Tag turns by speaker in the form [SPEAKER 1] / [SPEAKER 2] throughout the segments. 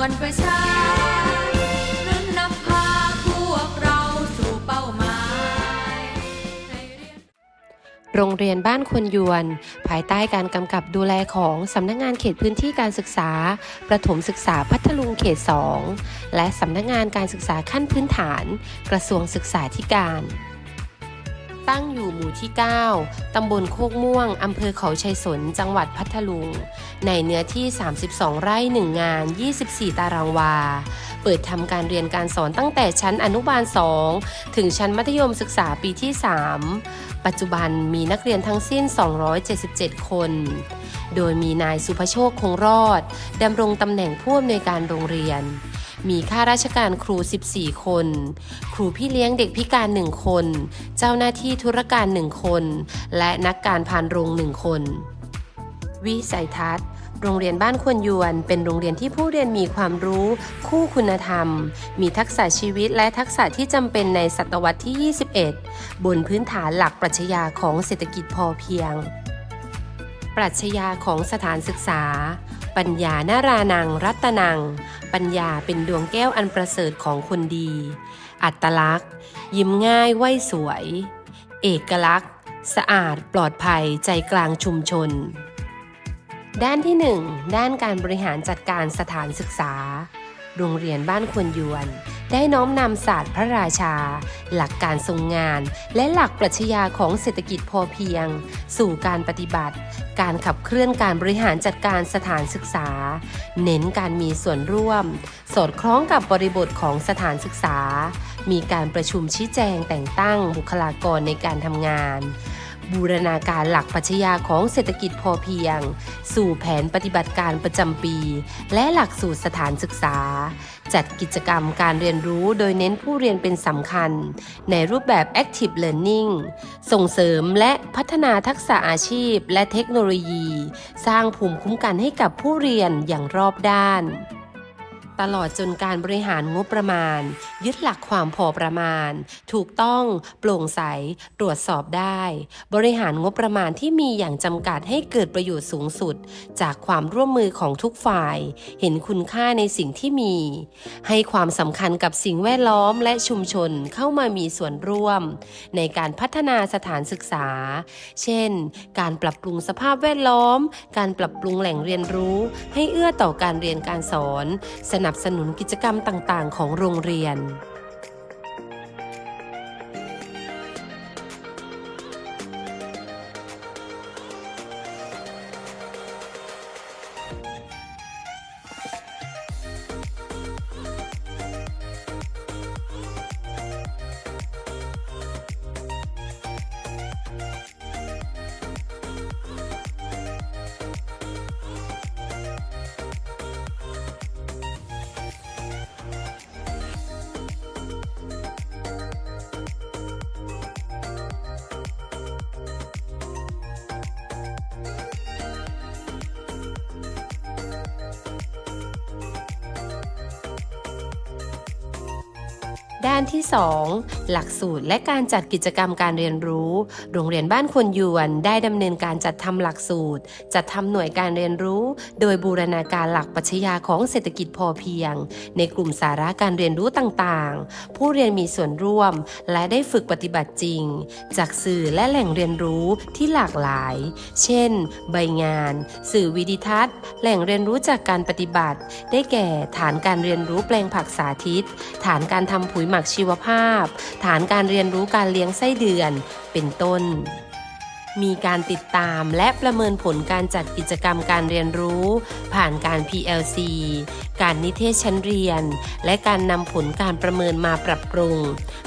[SPEAKER 1] วนประชานั้นนำพาพวกเราสู่เป้าหมายให้เรียน
[SPEAKER 2] โรงเรียนบ้านควนยวน ภายใต้การกำกับดูแลของสำนักงานเขตพื้นที่การศึกษา ประถมศึกษาพัทลุงเขต 2 และสำนักงานการศึกษาขั้นพื้นฐาน กระทรวงศึกษาธิการ ตั้งอยู่หมู่ที่ 9 ตำบลโคกม่วง อำเภอเขาชัยสน จังหวัดพัทลุง ในเนื้อที่ 32 ไร่ 1 งาน 24 ตารางวา เปิดทำการเรียนการสอนตั้งแต่ชั้นอนุบาล 2 ถึงชั้นมัธยมศึกษาปีที่ 3 ปัจจุบันมีนักเรียนทั้งสิ้น 277 คน โดยมีนายสุภโชคคงรอดดำรงตำแหน่งผู้อำนวยการโรงเรียน มีข้าราชการครู 14 คน ครูพี่เลี้ยงเด็กพิการ 1 คน เจ้าหน้าที่ธุรการ 1 คน และนักการพานโรง 1 คน วิสัยทัศน์โรงเรียนบ้านควรยวน เป็นโรงเรียนที่ผู้เรียนมีความรู้ คู่คุณธรรม มีทักษะชีวิตและทักษะที่จำเป็นในศตวรรษที่ 21 บนพื้นฐานหลักปรัชญาของเศรษฐกิจพอเพียง ปรัชญาของสถานศึกษา ปัญญานารานังรัตนัง ปัญญาเป็นดวงแก้วอันประเสริฐของคนดี อัตลักษณ์ ยิ้มง่ายไหวสวย เอกลักษณ์ สะอาดปลอดภัยใจกลางชุมชน ด้านที่ 1 ด้านการบริหารจัดการสถานศึกษา โรงเรียนบ้านควรยวน ได้น้อมนำศาสตร์พระราชา หลักการทรงงาน และหลักปรัชญาของเศรษฐกิจพอเพียง สู่การปฏิบัติ การขับเคลื่อนการบริหารจัดการสถานศึกษา เน้นการมีส่วนร่วม สอดคล้องกับบริบทของสถานศึกษา มีการประชุมชี้แจงแต่งตั้งบุคลากรในการทำงาน บูรณาการหลักปัชญาของเศรษฐกิจพอเพียง สู่แผนปฏิบัติการประจำปี และหลักสูตรสถานศึกษา จัดกิจกรรมการเรียนรู้โดยเน้นผู้เรียนเป็นสำคัญ ในรูปแบบ Active Learning ส่งเสริมและพัฒนาทักษะอาชีพและเทคโนโลยี สร้างภูมิคุ้มกันให้กับผู้เรียนอย่างรอบด้าน ตลอดจนการบริหารงบประมาณ ยึดหลักความพอประมาณ ถูกต้องโปร่งใส ตรวจสอบได้ บริหารงบประมาณที่มีอย่างจำกัดให้เกิดประโยชน์สูงสุด จากความร่วมมือของทุกฝ่าย เห็นคุณค่าในสิ่งที่มี ให้ความสำคัญกับสิ่งแวดล้อมและชุมชนเข้ามามีส่วนร่วม ในการพัฒนาสถานศึกษา เช่น การปรับปรุงสภาพแวดล้อม การปรับปรุงแหล่งเรียนรู้ ให้เอื้อต่อการเรียนการสอน สนับสนุนกิจกรรมต่างๆ ของโรงเรียน ด้านที่ 2 หลักสูตรและการจัดกิจกรรมการเรียนรู้ โรงเรียนบ้านคนยวน ได้ดำเนินการจัดทำหลักสูตร จัดทำหน่วยการเรียนรู้ โดยบูรณาการหลักปรัชญาของเศรษฐกิจพอเพียง ในกลุ่มสาระการเรียนรู้ต่างๆ ผู้เรียนมีส่วนร่วม และได้ฝึกปฏิบัติจริง จากสื่อและแหล่งเรียนรู้ที่หลากหลาย เช่น ใบงาน สื่อวิดิทัศน์ แหล่งเรียนรู้จากการปฏิบัติ ได้แก่ฐานการเรียนรู้แปลงผักสาธิต ฐานการทำปุ๋ยหมักชีวภาพ ฐานการเรียนรู้การเลี้ยงไส้เดือน เป็นต้น มีการติดตามและประเมินผลการจัดกิจกรรมการเรียนรู้ ผ่านการ PLC การนิเทศชั้นเรียน และการนำผลการประเมินมาปรับปรุง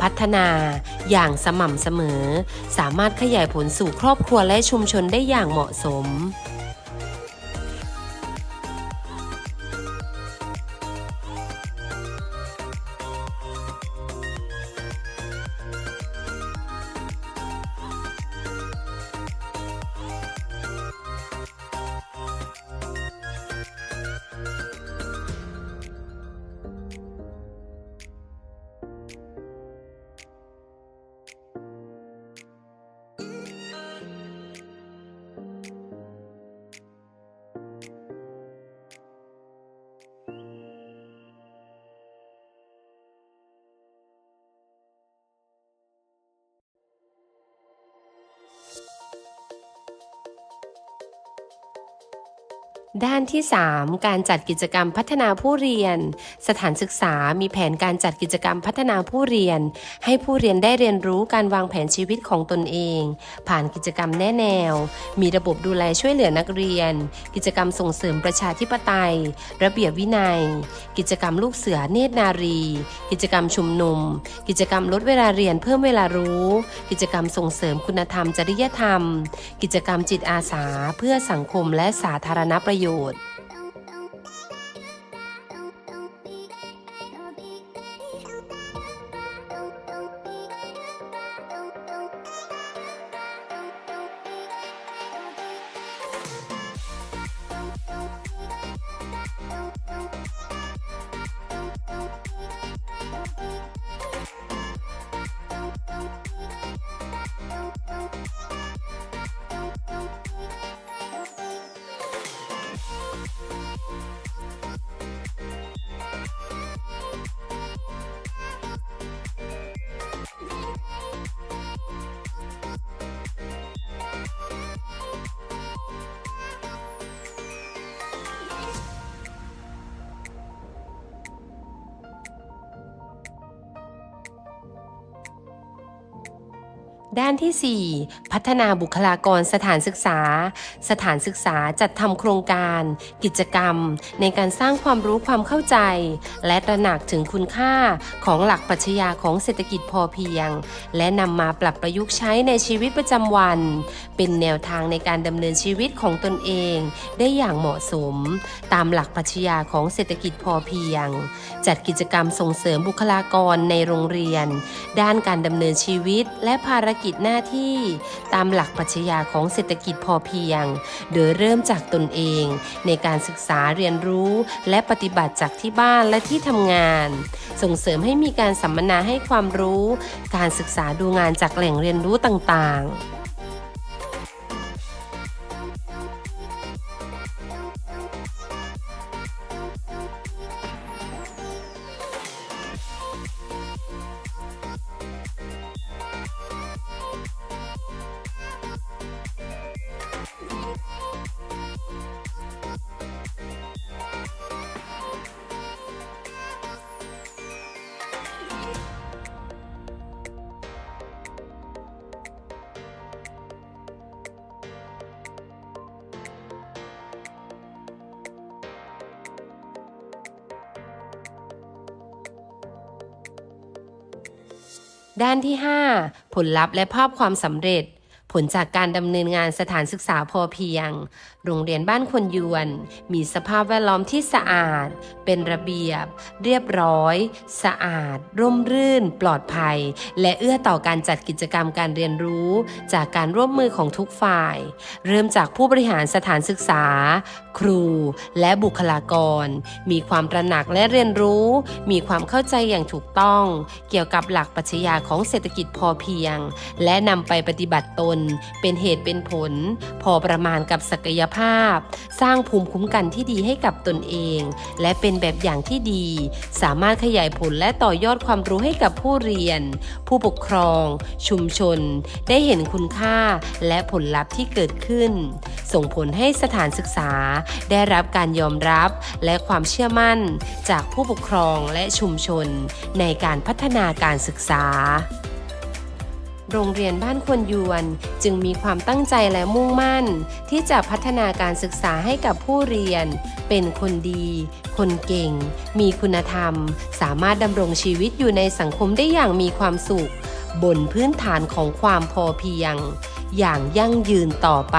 [SPEAKER 2] พัฒนา อย่างสม่ำเสมอ สามารถขยายผลสู่ครอบครัวและชุมชนได้อย่างเหมาะสม ด้านที่ 3 การจัดกิจกรรมพัฒนาผู้เรียน สถานศึกษามีแผนการจัดกิจกรรมพัฒนาผู้เรียน ให้ผู้เรียนได้เรียนรู้การวางแผนชีวิตของตนเอง ผ่านกิจกรรมแน่แนว มีระบบดูแลช่วยเหลือนักเรียน กิจกรรมส่งเสริมประชาธิปไตย ระเบียบวินัย กิจกรรมลูกเสือเนตรนารี กิจกรรมชุมนุม กิจกรรมลดเวลาเรียนเพิ่มเวลารู้ กิจกรรมส่งเสริมคุณธรรมจริยธรรม กิจกรรมจิตอาสา เพื่อสังคมและสาธารณประโยชน์ ด้านที่ 4 พัฒนาบุคลากรสถานศึกษา สถานศึกษาจัดทำโครงการ กิจกรรม ในการสร้างความรู้ความเข้าใจ และตระหนักถึงคุณค่าของหลักปรัชญาของเศรษฐกิจพอเพียง และนำมาปรับประยุกต์ใช้ในชีวิตประจำวัน เป็นแนวทางในการดำเนินชีวิตของตนเอง ได้อย่างเหมาะสม ตามหลักปรัชญาของเศรษฐกิจพอเพียง จัดกิจกรรมส่งเสริมบุคลากรในโรงเรียน ด้านการดำเนินชีวิตและภารกิจหน้าที่ ตามหลักปรัชญาของเศรษฐกิจพอเพียง โดยเริ่มจากตนเอง ในการศึกษาเรียนรู้และปฏิบัติจากที่บ้านและที่ทำงาน ส่งเสริมให้มีการสัมมนาให้ความรู้ การศึกษาดูงานจากแหล่งเรียนรู้ต่างๆ ด้านที่ 5 ผลลัพธ์และภาพความสำเร็จ ผลจากการดำเนินงานสถานศึกษาพอเพียง โรงเรียนบ้านคนยวน มีสภาพแวดล้อมที่สะอาด เป็นระเบียบ เรียบร้อย สะอาด ร่มรื่น ปลอดภัย และเอื้อต่อการจัดกิจกรรมการเรียนรู้ จากการร่วมมือของทุกฝ่าย เริ่มจากผู้บริหารสถานศึกษา ครู และบุคลากร มีความตระหนักและเรียนรู้ มีความเข้าใจอย่างถูกต้อง เกี่ยวกับหลักปรัชญาของเศรษฐกิจพอเพียง และนำไปปฏิบัติตนเป็นเหตุเป็นผล พอประมาณกับศักยภาพ สร้างภูมิคุ้มกันที่ดีให้กับตนเอง และเป็นแบบอย่างที่ดี สามารถขยายผลและต่อยอดความรู้ให้กับผู้เรียน ผู้ปกครอง ชุมชน ได้เห็นคุณค่าและผลลัพธ์ที่เกิดขึ้น ส่งผลให้สถานศึกษา ได้รับการยอมรับและความเชื่อมั่น จากผู้ปกครองและชุมชน ในการพัฒนาการศึกษา โรงเรียนบ้านควนยวน จึงมีความตั้งใจและมุ่งมั่น ที่จะพัฒนาการศึกษาให้กับผู้เรียน เป็นคนดี คนเก่ง มีคุณธรรม สามารถดำรงชีวิตอยู่ในสังคมได้อย่างมีความสุข บนพื้นฐานของความพอเพียง อย่างยั่งยืนต่อไป